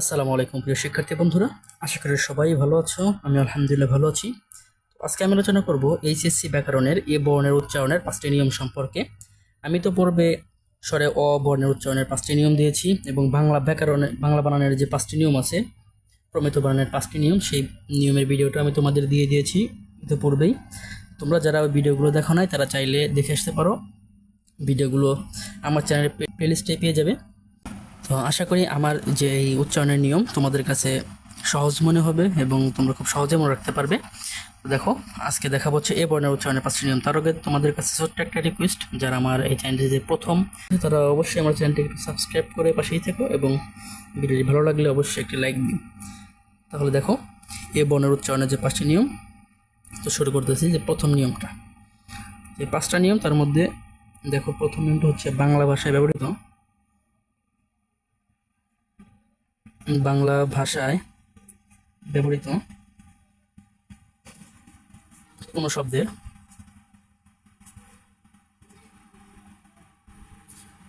আসসালামু আলাইকুম প্রিয় শিক্ষার্থী বন্ধুরা, আশা করি সবাই ভালো আছো, আমি আলহামদুলিল্লাহ ভালো আছি। তো আজকে আমি আলোচনা করব এইচএসসি ব্যাকরণের এ বর্ণের উচ্চারণের পাঁচটি নিয়ম সম্পর্কে। আমি তো পূর্বে স্বরে অ বর্ণের উচ্চারণের পাঁচটি নিয়ম দিয়েছি এবং বাংলা ব্যাকরণের বাংলা বানানের যে পাঁচটি নিয়ম আছে, প্রমিত বানানের পাঁচটি নিয়ম, সেই নিয়মের ভিডিওটা আমি তোমাদের দিয়ে দিয়েছি ইতিপূর্বেই তোমরা যারা ওই ভিডিওগুলো দেখো নাই, তারা চাইলে দেখে আসতে পারো। ভিডিওগুলো আমার চ্যানেলের প্লেলিস্টে পেয়ে যাবে। তো আশা করি আমার যে এই উচ্চারণের নিয়ম তোমাদের কাছে সহজ মনে হবে এবং তোমরা খুব সহজে মনে রাখতে পারবে। দেখো, আজকে দেখাবো হচ্ছে এ বর্ণের উচ্চারণের পাঁচটি নিয়ম। তার আগে তোমাদের কাছে ছোট্ট একটা রিকোয়েস্ট যারা আমার এই চ্যানেলটি যে প্রথম, তারা অবশ্যই আমার চ্যানেলটি একটু সাবস্ক্রাইব করে পাশেই থেকো এবং ভিডিওটি ভালো লাগলে অবশ্যই একটি লাইক দিও। তাহলে দেখো, এ বর্ণের উচ্চারণের যে পাঁচটি নিয়ম, তো শুরু করতেছি যে প্রথম নিয়মটা। যে পাঁচটা নিয়ম, তার মধ্যে দেখো প্রথম নিয়মটা হচ্ছে বাংলা ভাষায় ব্যবহৃত। বাংলা ভাষায় ব্যবহৃত কোনো শব্দের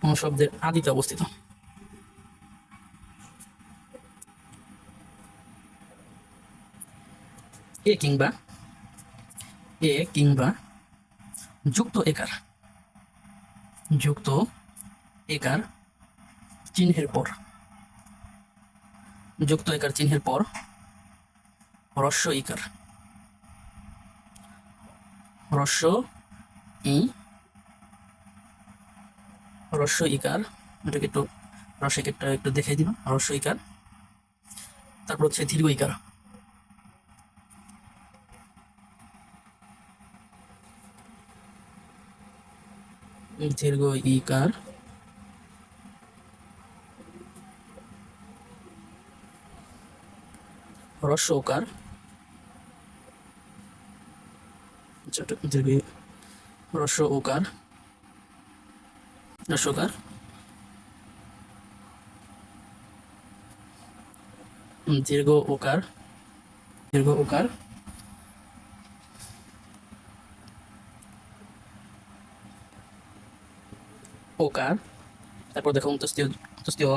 কোনো শব্দের আদিতে অবস্থিত। এ কিংবা এ কিংবা যুক্ত একার যুক্ত একার চিহ্নের পর। যুক্ত একার চিহ্নের পর হ্রস্ব ইকার। হ্রস্ব ই, হ্রস্ব ইকার, এটাকে একটু রসিক একটা একটু দেখাই দিবা হ্রস্ব ইকার, তারপর হচ্ছে দীর্ঘ ইকার। দীর্ঘ ইকার হ্রস্ব ওকার দীর্ঘ হ্রস্ব ওকার হ্রস্বকার দীর্ঘ ওকার। দীর্ঘ ওকার। ওকার। তারপর দেখো অন্তস্তীয় অন্তস্তীয়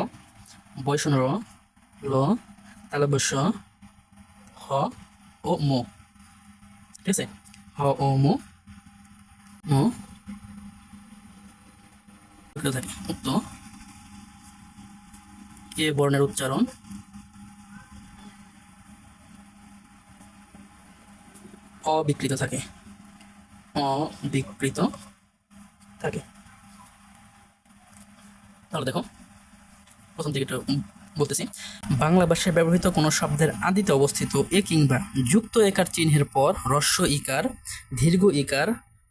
বৈষ্ণর ল। তালবস্য হ ও মো ঠিক আছে হ ও মো মো থাকে এ বর্ণের উচ্চারণ অবিকৃত থাকে অবিকৃত থাকে তাহলে দেখো, প্রথম থেকে একটু বলতেছি। বাংলা ভাষায় ব্যবহৃত কোনো শব্দের আদিতে অবস্থিত এ কিংবা যুক্ত একার চিহ্নের পর হ্রস্ব ইকার, দীর্ঘ ইকার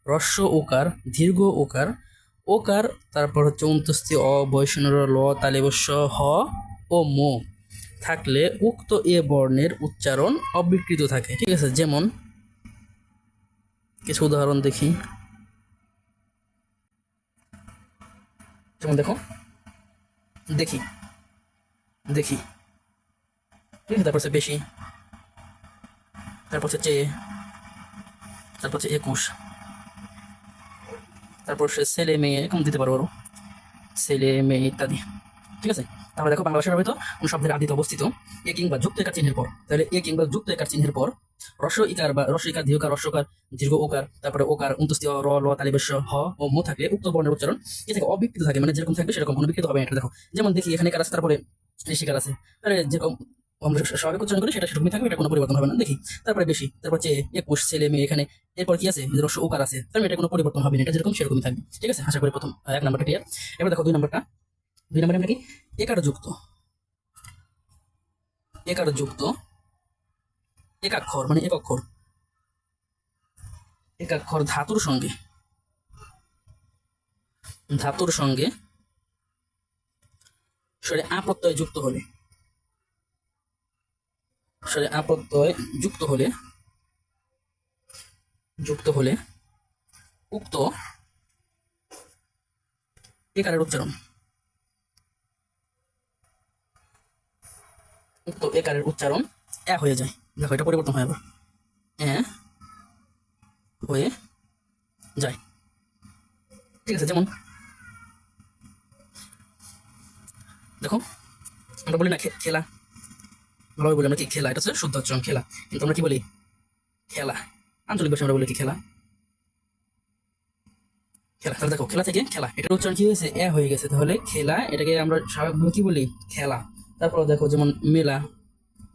হ্রস্ব ওকার, দীর্ঘ ওকার ওকার, তারপর হচ্ছে অন্তস্তি অ, বৈষ্ণর ল, তালেবস্য, হ ও মো থাকলে উক্ত এ বর্ণের উচ্চারণ অবিকৃত থাকে। ঠিক আছে, যেমন কিছু উদাহরণ দেখি। যেমন দেখো, দেখি। দেখি। ঠিক আছে তারপর হচ্ছে বেশি। তারপর হচ্ছে চেয়ে তারপর হচ্ছে একুশ। তারপর সে ছেলে মেয়ে, এরকম দিতে পারব আরও। ছেলে মেয়ে ইত্যাদি। ঠিক আছে? তাহলে দেখো বাংলা ভাষার ব্যবহৃত কোন শব্দের আদিতে অবস্থিত এ কিংবা যুক্ত একার চিহ্নের পর। তাহলে এ কিংবা যুক্ত একার চিহ্নের পর রস, ইকার বা রস, ইকার, দীর্ঘকার, রস্যকার, দীর্ঘ ওকার, তারপরে ওকার উন্তস্তি র, ল তালিবেশ হ, ও, মো থাকে উক্ত বর্ণের উচ্চারণ এ থেকে অবিকৃত থাকে। মানে যেরকম থাকবে সেরকম অনবিকৃত হবে। এটা দেখো। যেমন দেখি এখানে কার আছে, তারপরে শিকার আছে তাহলে যেরকম আমরা স্বাভাবিক উচ্চারণ করি, সেটা সেরকমই থাকবে, এটা কোনো পরিবর্তন হবে না, দেখি। তারপরে বেশি, তারপর হচ্ছে একুশ ছেলে মেয়ে এখানে, এরপর কি আছে? রস্য ওকার আছে তাহলে এটা কোনো পরিবর্তন হবে না, এটা যেরকম সেরকমই থাকবে, ঠিক আছে? আশা করি প্রথম এক নাম্বারটা ক্লিয়ার এবার দেখো দুই নাম্বারটা। দুই নাম্বারে আমরা কি? একার যুক্ত একার যুক্ত একাক্ষর মানে এক অক্ষর একাক্ষর ধাতুর সঙ্গে। ধাতুর সঙ্গে সরে আপত্যয় যুক্ত হলে। সরে আপত্যয় যুক্ত হলে যুক্ত হলে উক্ত একারের উচ্চারণ। উক্ত একারের উচ্চারণ এক হয়ে যায়। দেখো, এটা পরিবর্তন হয় আবার। এ হয়ে যায়। ঠিক আছে, যেমন দেখো, আমরা বলি না খেলা। ভালোভাবে বলি আমরা কি খেলা? এটা হচ্ছে শুদ্ধ উচ্চারণ খেলা। কিন্তু আমরা কি বলি? খেলা। আঞ্চলিক ভাষা আমরা বলি কি খেলা? খেলা। তাহলে দেখো, খেলা থেকে খেলা। এটার উচ্চারণ কি হয়েছে? এ হয়ে গেছে। তাহলে খেলা, এটাকে আমরা স্বাভাবিকভাবে কি বলি? খেলা। তারপর দেখো, যেমন মেলা,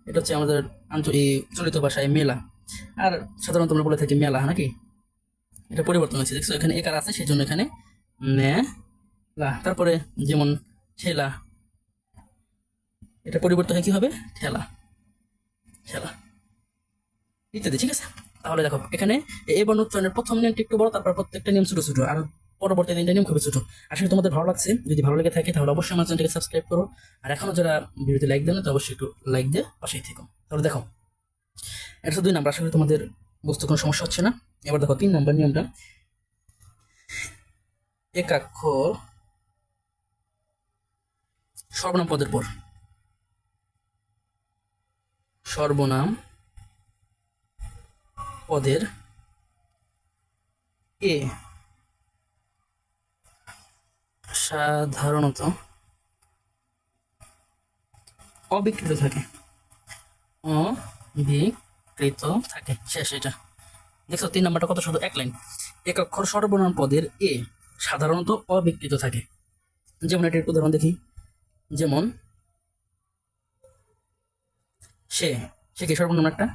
এটা হচ্ছে আমাদের আঞ্চলিক চলিত ভাষায় মেলা। আর সাধারণত আমরা বলে থাকি মেলা নাকি? এটা পরিবর্তন হয়েছে, দেখছ? এখানে একার আছে, সেই জন্য এখানে মেলা। তারপরে যেমন ঠেলা এটা পরিবর্তন হয়ে কি হবে? ঠেলা। ঠেলা। ইত্যাদি, ঠিক আছে? তাহলে দেখো, এখানে এই বর্ণ উচ্চারণের প্রথম নিয়মটি একটু বড়, তারপর প্রত্যেকটা নিয়ম ছোট ছোট, আর পরবর্তী তিনটা নিয়ম খুবই ছোট। আসলে তোমাদের ভালো লাগছে। যদি ভালো লেগে থাকে, তাহলে অবশ্যই আমার চ্যানেলটাকে সাবস্ক্রাইব করো। আর এখনও যারা ভিডিওতে লাইক দেন তো অবশ্যই একটু লাইক দিয়ে পাশেই থেকো। তাহলে দেখো, এটা দুই নাম্বার। করি তোমাদের বুঝতে কোনো সমস্যা হচ্ছে না। এবার দেখো, তিন নম্বর নিয়মটা। একাক্ষর সর্বনাম পদের পর। সর্বনাম পদের এ। সাধারণত অবিকৃত থাকে। অবিকৃত থাকে। শেষ এটা। দেখছ, তিন নাম্বারটা কত শুধু এক লাইন। এক অক্ষর সর্বনাম পদের এ সাধারণত অবিকৃত থাকে। যেমন এটার উদাহরণ দেখি। যেমন সে সে কি সর্বনাম একটা?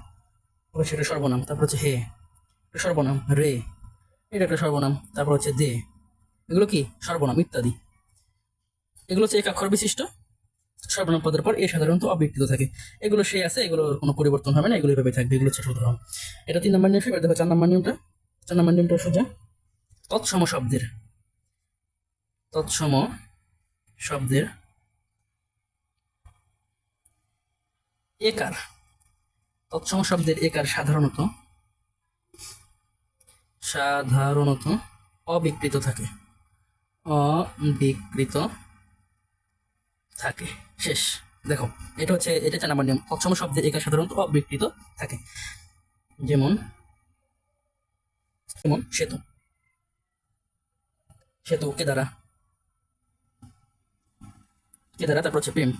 তবে সেটা সর্বনাম, তারপর হচ্ছে হে। এটা সর্বনাম, রে। এটা একটা সর্বনাম, তারপর হচ্ছে দে। এগুলো কি? সর্বনাম, ইত্যাদি। এগুলো হচ্ছে এক অক্ষর বিশিষ্ট। সর্বনাম পদের পর এ সাধারণত অবিকৃত থাকে। এগুলো সে আছে এগুলোর কোনো পরিবর্তন হবে না, এগুলো এভাবে থাকবে, এগুলো হচ্ছে উদাহরণ এটা তিন নম্বর নিয়ম, এবার দেখো চার নম্বর নিয়মটা। চার নম্বর নিয়মটা সোজা। তৎসম শব্দের। তৎসম শব্দের একার, তৎসম শব্দের একার সাধারণত সাধারণত অবিকৃত থাকে। অবিকৃত থাকে। শেষ। দেখো, এটা হচ্ছে, এটা চার নাম্বার নিয়ম। তৎসম শব্দের একার সাধারণত অবিকৃত থাকে। যেমন যেমন সেতু। সেতু কে দ্বারা কে দ্বারা? তারপর হচ্ছে প্রেম।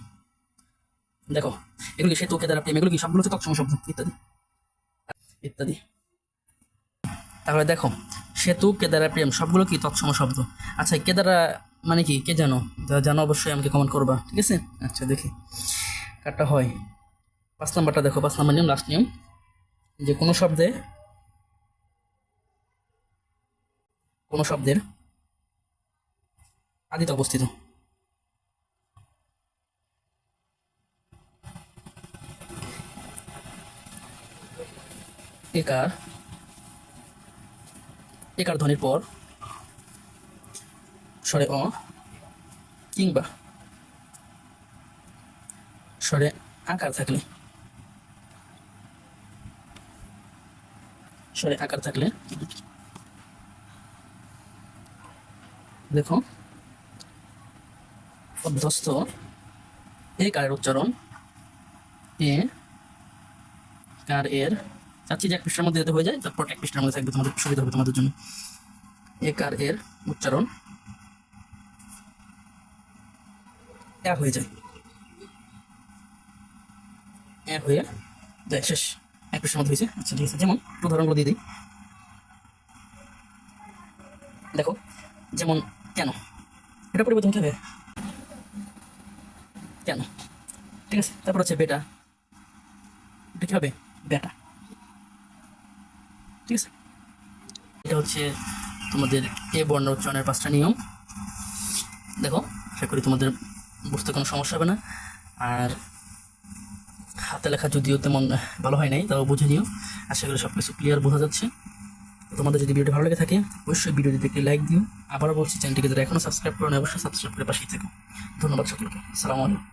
দেখো, এগুলো কি সেতু কে দ্বারা প্রেম, এগুলো কি সবগুলো হচ্ছে তৎসম শব্দ? ইত্যাদি। ইত্যাদি। তাহলে দেখো সেতু কেদারা প্রেম, সবগুলো কি তৎসম শব্দ? আচ্ছা কেদারা মানে কি, কে জানো? জানো অবশ্যই আমাকে কমেন্ট করবা, ঠিক আছে? আচ্ছা দেখি। কারটা হয়। পাঁচ নাম্বারটা দেখো, পাঁচ নাম্বার নিয়ম লাস্ট নিয়ম। যে কোনো শব্দে, কোনো শব্দের আদিতে অবস্থিত। একার একার ধ্বনির পর স্বরে অ কিংবা স্বরে আকার থাকলে, স্বরে আকার থাকলে দেখো অভ্যস্ত এ কারের উচ্চারণ, এ কার এর চাচ্ছি যে এক পৃষ্ঠার মধ্যে যাতে হয়ে যায়, তারপর এক পৃষ্ঠার মধ্যে থাকবে তোমাদের, সুবিধা হবে তোমাদের জন্য। এ কার এর উচ্চারণ? এক হয়ে যায়। এক হয়ে যায়, শেষ। এক পৃষ্ঠার মধ্যে হয়েছে। আচ্ছা ঠিক আছে, যেমন উদাহরণগুলো দিয়ে দিই। দেখো, যেমন কেন? এটা পরিবর্তন হবে? কেন? ঠিক আছে, তারপর হচ্ছে বেটা। এটা কি হবে? বেটা। ঠিক আছে? এটা হচ্ছে তোমাদের এ বর্ণ উচ্চারণের পাঁচটা নিয়ম। দেখো, আশা করি তোমাদের বুঝতে কোনো সমস্যা হবে না। আর হাতে লেখা যদিও তেমন ভালো হয় নাই, তাও বুঝে নিও। আশা করি সব কিছু ক্লিয়ার বোঝা যাচ্ছে। তোমাদের যদি ভিডিওটি ভালো লেগে থাকে, অবশ্যই ভিডিওটিতে একটি লাইক দিও। আবারও বলছি, চ্যানেলটিকে যারা এখনও সাবস্ক্রাইব করো অবশ্যই সাবস্ক্রাইব করে পাশেই থেকো। ধন্যবাদ সকলকে। আসসালামু আলাইকুম।